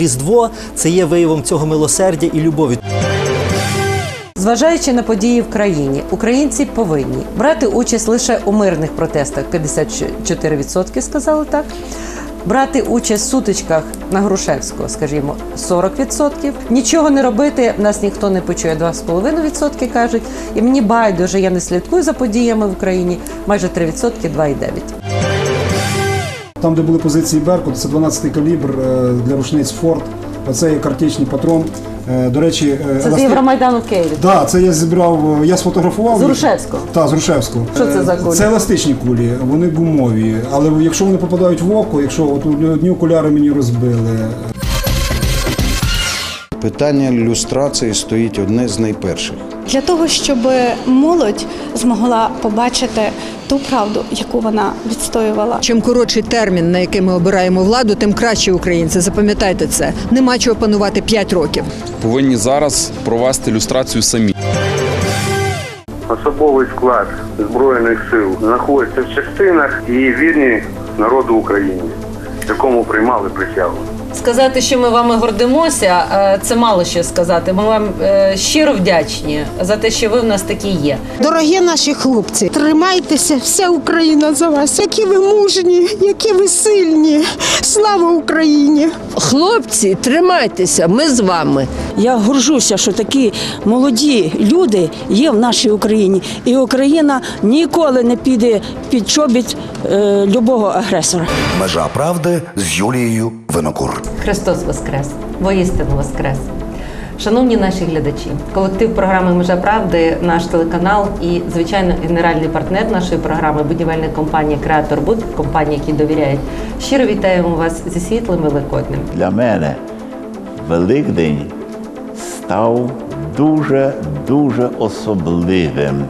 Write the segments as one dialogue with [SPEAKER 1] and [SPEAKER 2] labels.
[SPEAKER 1] Різдво це є виявом цього милосердя і любові.
[SPEAKER 2] Зважаючи на події в країні, українці повинні брати участь лише у мирних протестах 54% сказали так. Брати участь в сутичках на Грушевського, скажімо, 40%. Нічого не робити, нас ніхто не почує 2,5% кажуть. І мені байдуже, я не слідкую за подіями в Україні. Майже 3%, 2,9%.
[SPEAKER 3] Там, де були позиції Беркут, це 12-й калібр е, для рушниць Форд. Оце є картечний патрон. Е, До речі, е,
[SPEAKER 2] Це з Євромайдану в Києві.
[SPEAKER 3] Да, це я зібрав, я сфотографував.
[SPEAKER 2] З Рушевського?
[SPEAKER 3] Так, з Рушевського.
[SPEAKER 2] Що це за кулі?
[SPEAKER 3] Це еластичні кулі, вони гумові. Але якщо вони попадають в око, якщо от одні окуляри мені розбили,
[SPEAKER 4] Питання люстрації стоїть одне з найперших.
[SPEAKER 5] для того, щоб молодь змогла побачити ту правду, яку вона відстоювала.
[SPEAKER 6] Чим коротший термін, на який ми обираємо владу, тим краще українці. Запам'ятайте це. Нема чого панувати 5 років.
[SPEAKER 7] повинні зараз провести люстрацію самі.
[SPEAKER 8] Особовий склад Збройних сил знаходиться в частинах і вірні народу України, якому приймали присягу.
[SPEAKER 2] Сказати, що ми вами гордимося, це мало що сказати. Ми вам е, щиро вдячні за те, що ви в нас такі є.
[SPEAKER 9] Дорогі наші хлопці, тримайтеся, вся Україна за вас. Які ви мужні, які ви сильні. Слава Україні!
[SPEAKER 10] Хлопці, тримайтеся, ми з вами.
[SPEAKER 9] Я горжуся, що такі молоді люди є в нашій Україні, і Україна ніколи не піде під чобіт е, любого агресора.
[SPEAKER 11] Межа правди з Юлією Винокур.
[SPEAKER 2] Христос Воскрес! Воістину Воскрес! Шановні наші глядачі, колектив програми Межа правди, наш телеканал і, звичайно, генеральний партнер нашої програми, будівельна компанія Креатор Буд, компанія, які довіряють. Щиро вітаємо вас зі світлим Великоднем.
[SPEAKER 12] Для мене Великдень став дуже дуже особливим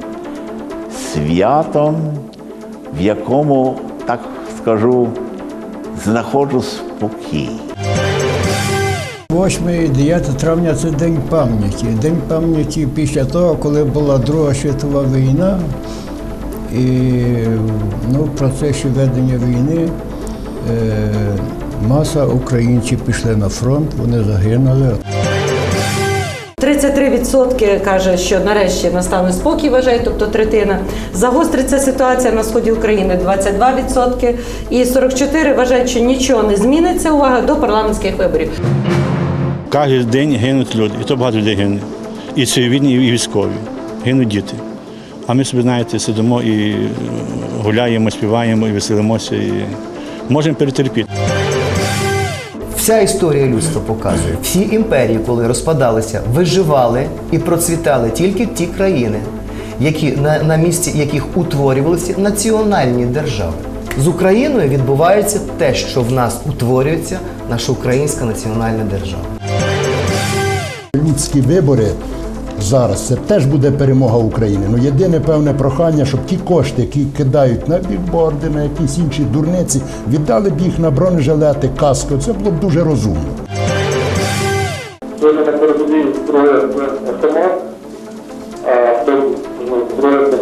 [SPEAKER 12] святом, в якому, так скажу, знаходжу спокій.
[SPEAKER 13] 8 і 9 травня це День пам'яті. День пам'яті після того, коли була Друга світова війна, і ну, в процесі ведення війни е, маса українців пішли на фронт, вони загинули.
[SPEAKER 2] 33% каже, що нарешті настане спокій, вважає, тобто третина. Загостриться ситуація на сході України 22%. І 44% вважають, що нічого не зміниться. Увага до парламентських виборів.
[SPEAKER 14] Кожен день гинуть люди, і то багато людей гине. І цивільні, і військові. Гинуть діти. А ми собі, знаєте, сидимо і гуляємо, співаємо, і веселимося, і можемо перетерпіти.
[SPEAKER 15] Вся історія людства показує, всі імперії, коли розпадалися, виживали і процвітали тільки ті країни, які на, на місці яких утворювалися національні держави. З Україною відбувається те, що в нас утворюється наша українська національна держава.
[SPEAKER 13] Людські вибори зараз це теж буде перемога України. Ну єдине певне прохання, щоб ті кошти, які кидають на бікборди, на якісь інші дурниці, віддали б їх на бронежилети, каско. Це було б дуже розумно.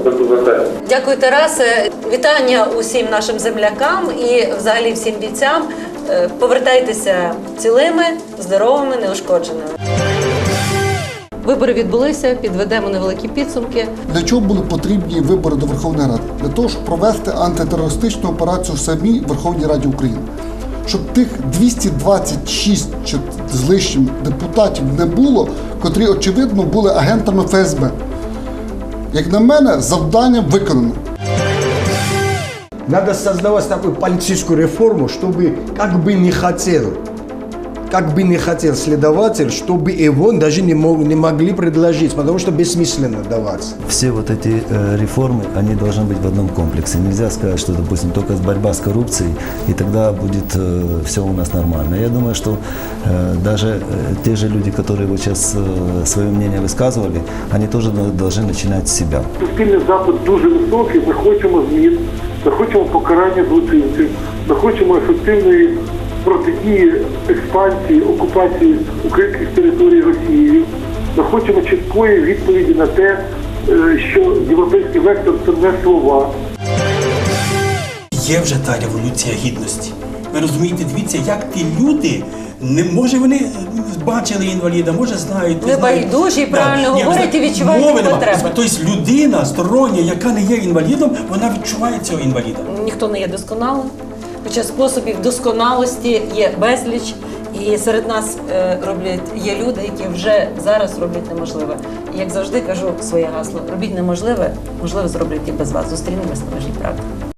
[SPEAKER 8] БТЗТ.
[SPEAKER 2] Дякую, Тарасе. Вітання усім нашим землякам і взагалі всім бійцям. Е, Повертайтеся цілими, здоровими, неушкодженими. Вибори відбулися, підведемо невеликі підсумки.
[SPEAKER 16] Для чого були потрібні вибори до Верховної Ради? Для того, щоб провести антитерористичну операцію в самій Верховній Раді України. Щоб тих 226 чи з лишнім депутатів не було, котрі, очевидно, були агентами ФСБ. Як на мене, завдання виконано.
[SPEAKER 17] Надо создавать такую политическую реформу, чтобы как бы не хотел, как бы не хотел следователь, чтобы его даже не, мог, не могли предложить, потому что бессмысленно даваться.
[SPEAKER 18] Все вот эти э, реформы, они должны быть в одном комплексе. Нельзя сказать, что, допустим, только борьба с коррупцией, и тогда будет э, все у нас нормально. Я думаю, что э, даже э, те же люди, которые вот сейчас э, свое мнение высказывали, они тоже до- должны начинать с себя.
[SPEAKER 8] Суспільний запит дуже високий. Ми хочемо змін, ми хочемо покарання злочинців, ми хочемо ефективної протидії експансії, окупації українських територій Росією. Ми хочемо чіткої відповіді на те, е, що європейський вектор це не слова.
[SPEAKER 19] Є вже та революція гідності. Ви розумієте, дивіться, як ті люди. Не може вони бачили інваліда, може знають.
[SPEAKER 2] Не байдужі, правильно
[SPEAKER 19] ні,
[SPEAKER 2] говорять і відчувають потреби.
[SPEAKER 19] Тобто людина стороння, яка не є інвалідом, вона відчуває цього інваліда.
[SPEAKER 2] Ніхто не є досконалим, хоча способів досконалості є безліч. І серед нас е, роблять є люди, які вже зараз роблять неможливе. І як завжди кажу своє гасло: робіть неможливе, можливо, зроблять і без вас. Зустрінемось на межі правди.